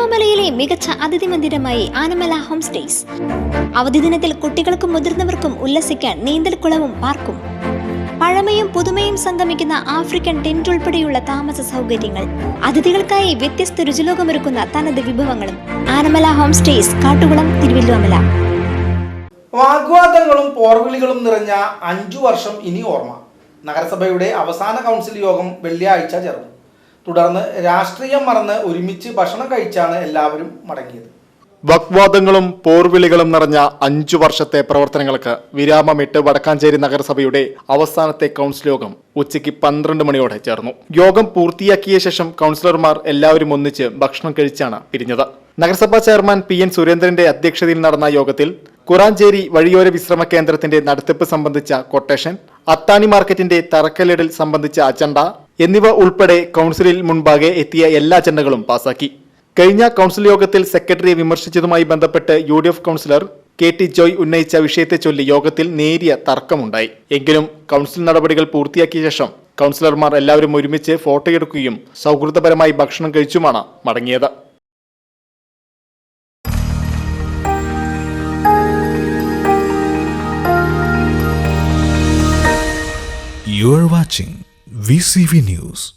തിരുവല്ലോമലയിലെ മികച്ച അതിഥി മന്ദിരമായി Anamala home stays. അവധി ദിനത്തിൽ കുട്ടികൾക്കും മുതിർന്നവർക്കും ഉല്ലസിക്കാൻ നീന്തൽക്കുളവും പാർക്കും. പഴമയും പുതുമയും സംഗമിക്കുന്ന ആഫ്രിക്കൻ ടെന്റ് ഉൾപ്പെടെയുള്ള താമസ സൗകര്യങ്ങൾ. അതിഥികൾക്കായി വ്യത്യസ്ത രുചിലോകമൊരുക്കുന്ന തനത് വിഭവങ്ങളും. ആനമല ഹോം സ്റ്റേസ് കാട്ടുകുളം തിരുവല്ലോമല വാഗ്വാദങ്ങളും പോർവിളികളും നിറഞ്ഞ അഞ്ചു വർഷം ഇനി ഓർമ്മ. നഗരസഭയുടെ അവസാന കൗൺസിൽ യോഗം വെള്ളിയാഴ്ച ചേർന്നു. തുടർന്ന് രാഷ്ട്രീയം മറന്ന് ഒരുമിച്ച് ഭക്ഷണം കഴിച്ചാണ് എല്ലാവരും മടങ്ങിയത്. വക്വാദങ്ങളും പോർവിളികളും നിറഞ്ഞ അഞ്ചു വർഷത്തെ പ്രവർത്തനങ്ങൾക്ക് വിരാമമിട്ട് വടക്കാഞ്ചേരി നഗരസഭയുടെ അവസാനത്തെ കൗൺസിൽ യോഗം ഉച്ചയ്ക്ക് പന്ത്രണ്ട് മണിയോടെ ചേർന്നു. യോഗം പൂർത്തിയാക്കിയ ശേഷം കൗൺസിലർമാർ എല്ലാവരും ഒന്നിച്ച് ഭക്ഷണം കഴിച്ചാണ് പിരിഞ്ഞത്. നഗരസഭാ ചെയർമാൻ പി എൻ സുരേന്ദ്രന്റെ അധ്യക്ഷതയിൽ നടന്ന യോഗത്തിൽ കുറാഞ്ചേരി വഴിയോര വിശ്രമ കേന്ദ്രത്തിന്റെ നടത്തിപ്പ് സംബന്ധിച്ച കൊട്ടേഷൻ അത്താണി മാർക്കറ്റിന്റെ തറക്കല്ലിടൽ സംബന്ധിച്ച അജണ്ട എന്നിവ ഉൾപ്പെടെ കൗൺസിലിൽ മുൻപാകെ എത്തിയ എല്ലാ അജണ്ടകളും പാസാക്കി. കഴിഞ്ഞ കൗൺസിൽ യോഗത്തിൽ സെക്രട്ടറിയെ വിമർശിച്ചതുമായി ബന്ധപ്പെട്ട് U D F councillor K T Joy ഉന്നയിച്ച വിഷയത്തെ ചൊല്ലി യോഗത്തിൽ നേരിയ തർക്കമുണ്ടായി. എങ്കിലും കൗൺസിൽ നടപടികൾ പൂർത്തിയാക്കിയ ശേഷം കൗൺസിലർമാർ എല്ലാവരും ഒരുമിച്ച് ഫോട്ടോയെടുക്കുകയും സൗഹൃദപരമായി ഭക്ഷണം കഴിച്ചുമാണ് മടങ്ങിയത്. You're watching VCV News.